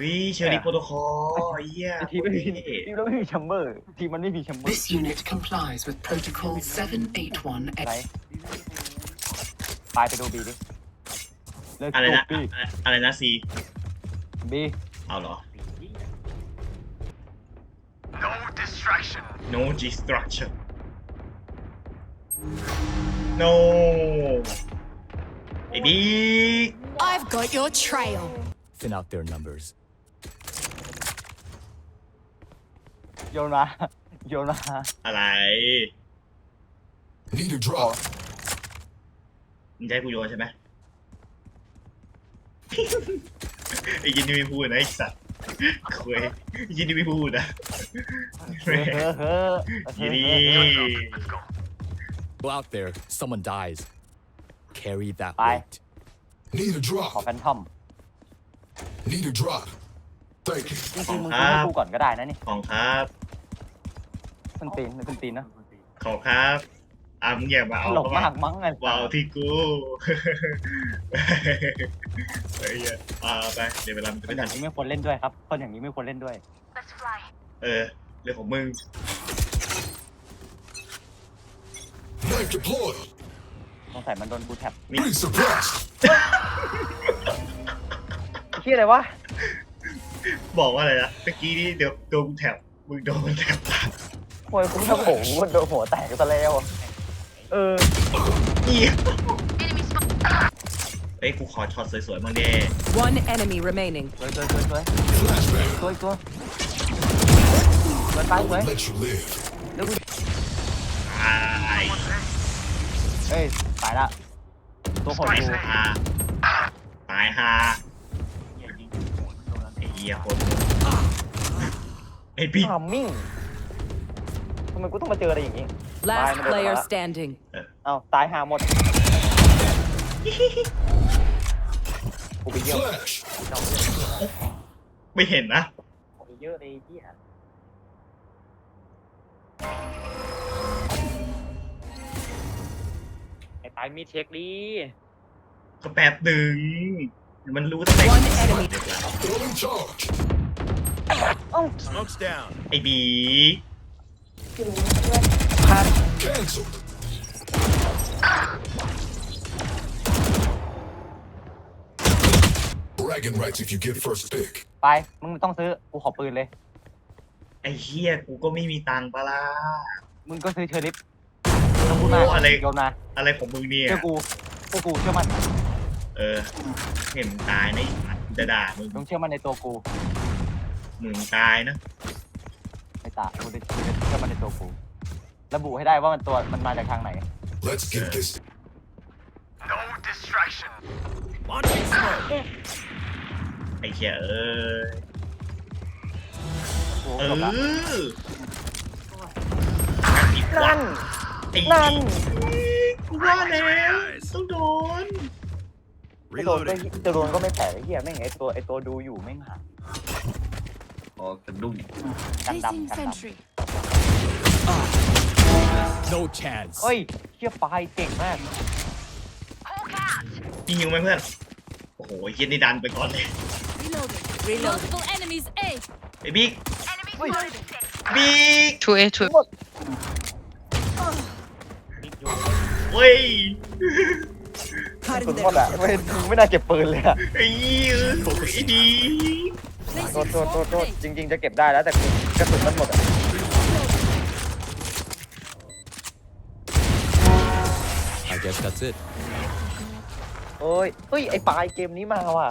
วิเชอรี่โปรโตคอลไอ้เหี้ยไอ้ทีมไม่มีทีมเราไม่มีแชมเบอร์ทีมมันไม่มีแชมเบอร์ This unit complies with Protocol 781ไรปลายไปดูบีดิเลิกอะไรจูนะบบีอะไรนะซีบีเอาเหรอ No distraction. no destruction no ไอ้บิ๊ก I've got your trail. Thin out their numbers. โยนมาโยนมาอะไร Need a drop. มึงจะให้กูโยนใช่ไหม ไอ้ยินนี่ไม่พูดนะไอ้สัตว์คุยไอ้ยินนี่ไม่พูดนะเฮ้อเฮ้อเฮ้อยินนี่ Go out there, someone dies. Carry that Bye. weight. Need a ขอ drop. แฟนทอม Need a drop. Thank you. จริงๆมึงซื้อให้กูก่อนก็ได้นะนี่ของครับขึ้นตีนขึ้นตีนนะของครับอะมึงอย่ามาเอาหลงเข้ามามากมั้งไงวาวที่กูเฮ้ยเอาไปเดี๋ยวเวลามันจะคนไม่อทัย่านงนี้ไม่ควรเล่นด้วยครับคนอย่างนี้ไม่ควรเล่นด้วยเออเรื่องของมึง Knife deployed. สงสัยมันโดนกูแท็บ Be suppressed. เฮียอะไรวะ บอกว่าอะไรนะเมื่อกี้นี่เดี๋ยวโดนแถบมึงโดนแถบโอ้ยคุณทำโหโดนหัวแตกซะแล้ว เออ เหี้ยเอ้ยกูขอช็อตสวยๆมั่งดิ One enemy remaining. สวยสวยสวยสวย Flashbang. สวยสวยสวยตายสวย Let you live. ตายเฮ้ยตายละตัวคนดูฮาตายฮาไอ้ เหี้ยคนไอ้พี่ทามมิ่งทำไมกูต้องมาเจออะไรอย่างนี้ Last Bye, player Madonna. standing. เอ้าตายหาหมดกูไปเยี่ยม Flash. ไม่เห็นนะกูไปเยอะเลยที่อะไอ้ตายมีเช็คดีก็แป๊บหนึ่ง มันรู้ตั้งแต่ One enemy. Throwing charge. เอ้า Smoke's down. ไอ้บี Cancelled. Bragging rights if you get first pick. ไป มึงไม่ต้องซื้อ กูขอปืนเลย ไอ้เฮียกูก็ไม่มีตังค์ปะล่ะ มึงก็ซื้อเชอริฟต้องพูดมาโอ้อะไร โยนมาอะไรของมึงเนี่ย เชื่อกูพวกกูเชื่อมัน เออ เห็นมึงตายนะไอ้สัตว์กูจะด่ามึงต้องเชื่อมันในตัวกูมึงตายนะไม่ตากูได้กูได้เชื่อมันในตัวกู ระบุให้ได้ว่ามันตัวมันมาจากทางไหน Let's get this. No distraction. Launching smoke. ไอ้เฮียเออกูเอจบละอนั่นไอ้นั่นกูว่าแล้วต้องโดน ไม่โดนก็จะโดนก็ไม่แผลไอ้เหี้ยแม่งไอ้ตัวไอ้ตัวดูอยู่แม่งหาอ๋อกระดุ้งกันดำกันดำ No chance. เฮ้ยเชี่ยปลายเก่งมากยิงยิงไหมเพื่อน โอ้โหไอ้เฮียนี่ดันไปก่อนเลย Reloading. Reloading. Multiple enemies A. ไอ้บิ๊กเฮ้ยบิ๊ก 2A, 2A. เว้ย สุดหมดอะไม่ไม่น่าเก็บปืนเลยอะไอ้เหี้ยไอ้ดีโทษโทษโทษโทษจริง ๆ จะเก็บได้แล้วแต่กระสุนมันหมดอะ I guess that's it. เอ้ยเฮ้ยไอ้ปลายเกมนี้มาว่ะ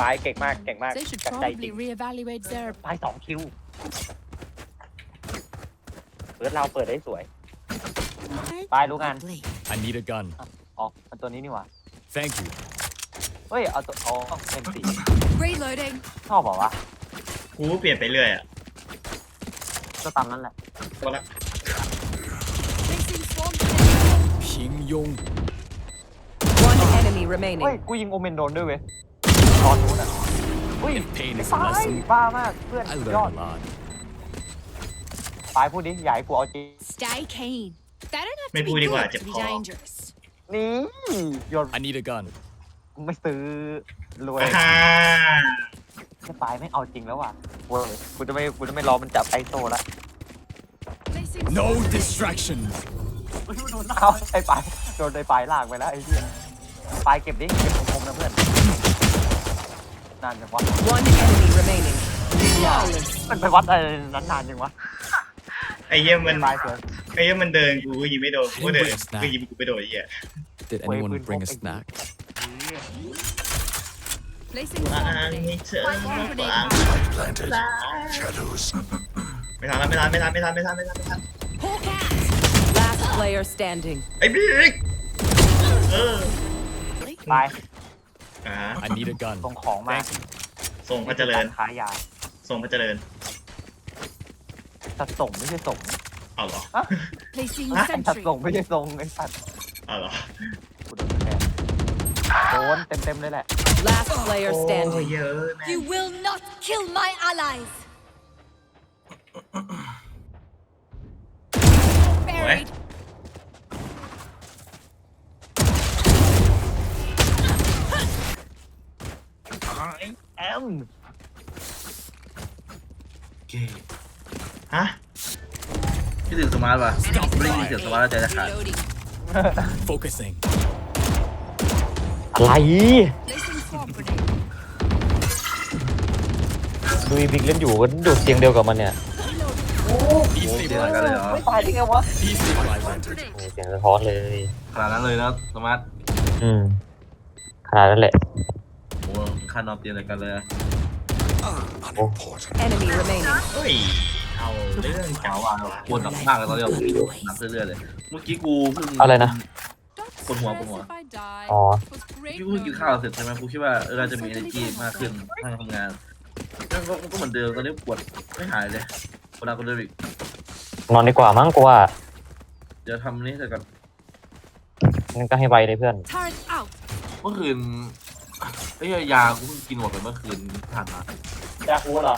ปลายเก่งมากเก่งมาก They should จากใจจริ probably ง reevaluate their ปลายสองคิวเปิดเราเปิดได้สวยปลายรู้งาน I need a gun. อ๋อมัน ตัวนี้นี่หว่า Thank you. เฮ้ย เอาตัวอ๋อเอ็มซี Reloading. ชอบเปล่าวะ กูเปลี่ยนไปเรื่อยอะก็ตามนั้นแหละก็ละ Placing swarm. Ping Yong. One enemy เฮ้ย remaining. กูยิงโอเมนโดนด้วยเว้ยตอนนู้นอะเฮ้ย If pain is ป a ลาย lesson, บ้ามาก เพื่อน I ยอด learned a lot. ปลายพูดดิ อย่าให้กูเอาจริง Stay keen. They don't have ไม่ to พูด be ดีกว่า good เจ็บ to be คอ dangerous. นี่โยน I need a gun. กูไม่ซื้อรวยฮ่าไอ้ปลายไม่เอาจริงแล้วว่ะเว้ยกูจะไม่กูจะไม่รอมันจับไอโซละ Placing No swarm grenade. distractions. เอาไอ้ปลายโดนไอ้ปลายลากไปแล้วไอ้เหี้ยปลายเก็บดิเก็บของผมนะเพื่อนนานจังวะ One enemy remaining. Flawless. มันไปวัดอะไรนั้นนานจังวะไอ้เหี้ยมัน ปลายสวยไอ้เหี้ยมันเดินกูก็ยิงไม่โดนกูก็เดินกูยิงกูไม่โดนไอ้เหี้ย Did Wait, anyone wait, bring a what? snack? Placing วา swarm ง grenade. ให้เธอ Swarm วาง grenade. Planted. Shadows. ไม่ทันแล้วไม่ทันไม่ทันไม่ทันไม่ทันไม่ทันไม่ทัน Hawk out. Last player standing. ไอ้บิ๊กเออปลายอ่า I need a gun. ส่งของมาส่งพระเจริญขายยาส่งพระเจริญสัตว์ส่งไม่ใช่ส่งเอาเหรอ Placing ไอ้สัตว์ sentry. ส่งไม่ใช่ส่งไอ้สัตว์ เอาเหรอกูโดนแทนโดนเต็มเต็มๆเลยแหละ Last player โอ้ย standing. เยอะแม่ You will not kill my allies. Buried. แอมฮะพี่ถึงสมาร์ทป่ะไม่ได้ยินเสียงสมาร์ทแล้วใจจะขาด Reloading. Focusing. อะไร Placing swarm grenade. ดูอีบิ๊กเล่นอยู่ก็ดูเสียงเดียวกับมันเนี่ยเสียงอะไรกันเลยเหรอไม่ตายได้ไงวะ Destabilizing. เสียงสะท้อนเลย ขนาดนั้นเลยนะสมาร์ทอืมขนาดนั้นแหละ โอ้ค่านอนเตียงอะไรกันเลย Unimportant. Enemy remaining. เฮ้ย เอาเรื่องเก่าเอาอะอะปวดหนักมากเลยตอนนี้ผมหนักเรื่อยๆเลย เมื่อกี้กูเพิ่ง อะไรนะ Don't Put more, stress put more. if I die. Aw. It was เมื่อ great กี้กูเพิ่งกิน knowing ข้าวเสร็จใช่ไหมกูคิดว่าเออเราจะมี energy มากขึ้นทางทำงานแล้วก็ก็เหมือนเดิมตอนนี้ปวดไม่หายเลยปวดหนักกว่าเดิมอีกนอนดีกว่ามั้งกูว่าเดี๋ยวทำนี่เสร็จก่อนงั้นก็ให้ไวเลยเพื่อน Turret out. เมื่อคืนไอ้ยยากูเพิ่งกินหมดไปเมื่อคืนผ่านมาอยากรู้เหรอ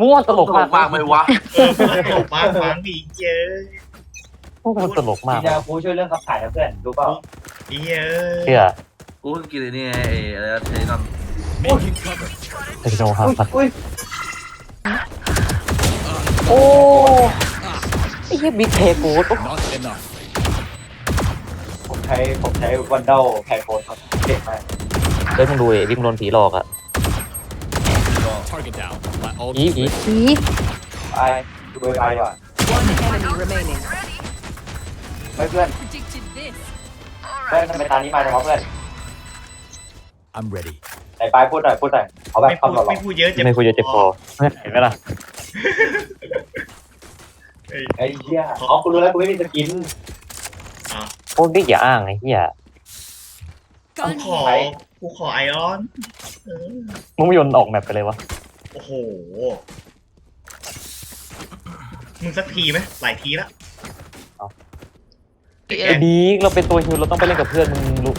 มั่วตลกมากมากไหมวะเออตลกมากฟังดีเยอะพวกมันตลกมากยาคูช่วยเรื่องขับถ่ายนะเพื่อนรู้เปล่าดีเยอะเชื่อกูเพิ่งกินไอ้นี่ไงไอ้อะไรนะเทนอน Making cover. เทคโนครับอุ้ยโอ้ไอ้เหี้ยบิ๊กเทกูด Not enough. ผมใช้ผมใช้วันเดลแพนโฟนครับเก่งมากเฮ้ยมึงดูไอ้บิ๊กมันโดนผีหลอกอะ Target down. My ult อี is อี ready. ไปดูไปไปว่ะ One enemy remaining. ไม่เพื่อน Predicted this. เพื่อนทำไมตานี้มาจังวะเพื่อน I'm ready. ไหนไปพูดหน่อยพูดหน่อยเอาแบบไม่พูดคำหล่อไม่พูดเยอะเจ็บไม่คุยจะเจ็บคอเห็นไหมล่ะเอ้ยๆไอ้เหี้ยอ๋อคุณรู้แล้วกูไม่มีสกินอะพวกบิ๊กอย่าอ้างไอ้เหี้ยกู Gun ขอ here. กูขอไอออนเออมึงไม่โยนออกแมปไปเลยวะ โอ้โห มึงสักทีไหมหลายทีละไอ้บิ๊กเราเป็นตัวฮิวเราต้องไปเล่นกับเพื่อนมึงรู้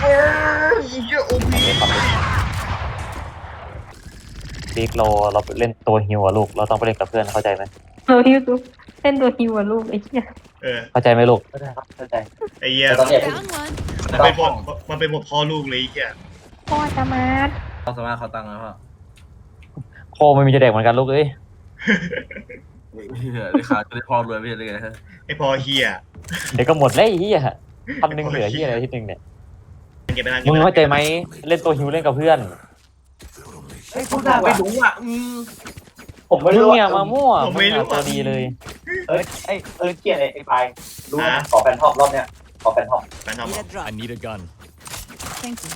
เอ้ยเยอะโอพีบิ๊กเราเราเล่นตัวฮิวอะลูก เราต้องไปเล่นกับเพื่อนเข้าใจไหมตัวฮิวตัวเล่นตัวฮิวอะลูกไอ้เหี้ยเออ เข้าใจไหมลูกเข้าใจครับเข้าใจไอ้เหี้ยแต่ตอนเนี้ย Down one. มันเป็นบทมันเป็นบทพ่อลูกเลยไอ้เหี้ยพ่อจะมาเขาสามารถเขาตังค์แล้วพ่อ โคไม่มีจะแดกเหมือนกันลูกเอ้ยเฮียได้ขาจะได้พ่อรวยไม่ใช่ได้ไงไอพอเฮียเดี๋ยวก็หมดเลยไอ้เหี้ยพันหนึ่งเหลือเหี้ยอะไรอาที่หนึ่งเนี่ยเก็บไปนานมึงเข้าใจไหมเล่นตัวฮิวเล่นกับเพื่อนเฮ้ยพูดได้ไม่ว่ะรู้อะอืมผมไม่มึงรู้เนี่ยว่ามามั่วมึงหาตัวดีเลย เออไอ้เออเกลียดไอ้ไอ้ไปรู้นะขอแฟนทอมรอบเนี้ยขอแฟนทอมแฟนทอม Need a drop. I need a gun. Thank you.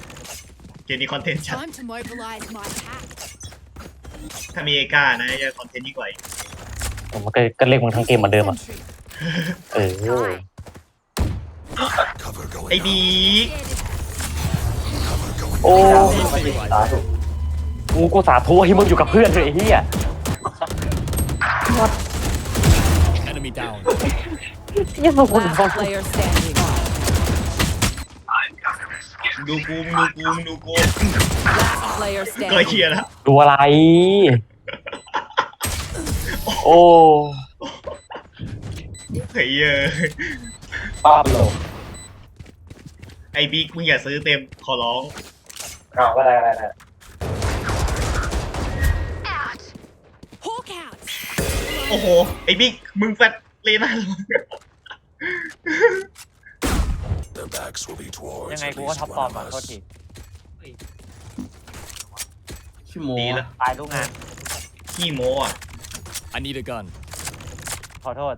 เกมนี้คอนเทนต์ชัด Time to mobilize my pack. ถ้ามีเอกานะจะคอนเทนต์ยิ่งกว่าอีกผมก็ก็เล่นมึงทั้งเกมเหมือนเดิมอะ Sentry. เออ Cover ไอ้ going บี Shared it. Cover going โอ้สาธุกูกูสาธุให้มึงอยู่กับเพื่อนเลยไอ้เหี้ย Enemy down. ยังมึงคุณ Last player standing. ดูกูมึงดูกูมึงดูกู Last กยเคียร์แล้วตัวอะไร โอ้เฮ้ยเออป้าบลงไอ้บิ๊กมึงอย่าซื้อเต็มขอร้องอ้าวก็ได้ได้ได้โอ้โหไอ้บิ๊กมึงแฟตเลยนะ Their ยังไงกูก็ท็อปฟอร์ม of โทษที ขี้โมดีแล้วตายลูกงาน ขี้โมอะ I need a gun. ขอโทษ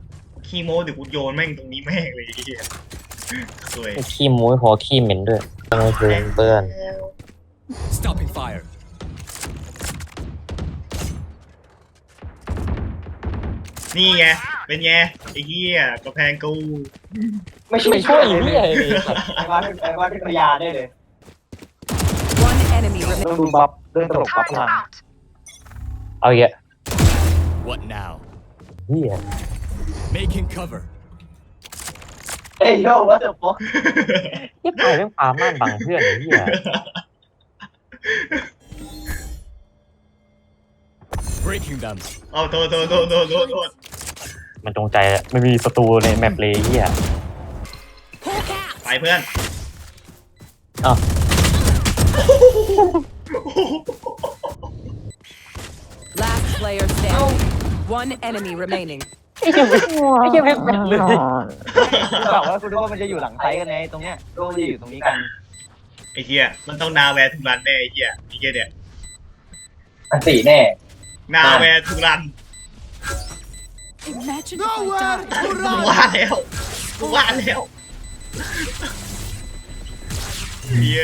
ขี้โมเดี๋ยวกูโยนแม่งตรงนี้แม่งเลยไอ้เหี้ยสวยขี้มุ้ยหัวขี้เหม็นด้วยต้องคืนเปื้อน Stopping fire. นี่ไง เป็นไงไอ้เหี้ยกระแพงกู ไม่ช่วยช่วยพี่เลยไอ้บ้านไอ้บ้านเป็นพยาได้เลย One enemy เรื่อง remaining. ดูบัฟเรื่องตลกบัฟพลังเอาเยอะ What now? เฮีย Making cover. เฮ้ยโย่ว่าจะโป๊ะยี่ปายเรื่องปาม่านบังเพื่อนไอ้เฮีย Breaking them. เอาโทษโทษโทษโทษโทษโทษมันจงใจอะไม่มีศัตรูในแมปเลยไอ้เฮีย Hawk out. ไปเพื่อนอ้าว Last player standing. One enemy remaining. ไอ้เหี้ยไม่ไอ้เหี้ยไม่เป็นเลยบอกว่ากูนึกว่ามันจะอยู่หลังไซต์กันไงตรงเนี้ยกูว่ามันจะอยู่ตรงนี้กันไอ้เหี้ยมันต้องนาแวร์ทุรันแน่ไอ้เหี้ยไอ้เหี้ยเนี่ยอันสี่แน่นาแวร์ทุรัน Imagine if I died. กูว่าแล้วกูว่าแล้วเหี้ย